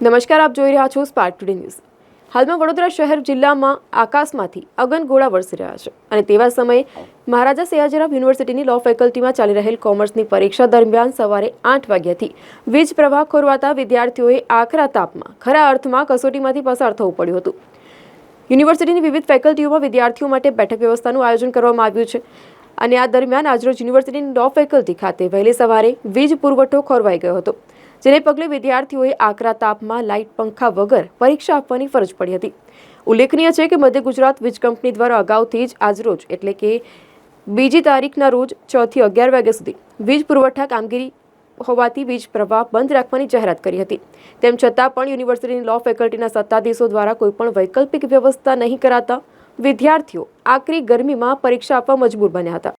નમસ્કાર, આપ જોઈ રહ્યા છો સ્પાર્ક ટુડે ન્યૂઝ હાલમાં વડોદરા શહેર જિલ્લામાં આકાશમાંથી અગનગોળા વરસી રહ્યા છે અને તેવા સમયે મહારાજા સયાજીરાવ યુનિવર્સિટીની લો ફેકલ્ટીમાં ચાલી રહેલ કોમર્સની પરીક્ષા દરમિયાન સવારે આઠ વાગ્યાથી વીજ પ્રવાહ ખોરવાતા વિદ્યાર્થીઓએ આકરા તાપમાં ખરા અર્થમાં કસોટીમાંથી પસાર થવું પડ્યું હતું. યુનિવર્સિટીની વિવિધ ફેકલ્ટીઓમાં વિદ્યાર્થીઓ માટે બેઠક વ્યવસ્થાનું આયોજન કરવામાં આવ્યું છે અને આ દરમિયાન આજરોજ યુનિવર્સિટીની લો ફેકલ્ટી ખાતે વહેલી સવારે વીજ પુરવઠો ખોરવાઈ ગયો હતો. જેને પગલે વિદ્યાર્થીઓએ આકરા તાપમાં લાઇટ પંખા વગર પરીક્ષા આપવાની ફરજ પડી હતી. ઉલ્લેખનીય છે કે મધ્ય ગુજરાત વીજ કંપની દ્વારા અગાઉથી જ આજરોજ, એટલે કે બીજી તારીખના રોજ છથી અગિયાર વાગ્યા સુધી, વીજ પુરવઠા કામગીરી હોવાથી વીજ પ્રવાહ બંધ રાખવાની જાહેરાત કરી હતી. તેમ છતાં પણ યુનિવર્સિટીની લો ફેકલ્ટીના સત્તાધીશો દ્વારા કોઈપણ વૈકલ્પિક વ્યવસ્થા નહીં કરાતા વિદ્યાર્થીઓ આકરી ગરમીમાં પરીક્ષા આપવા મજબૂર બન્યા હતા.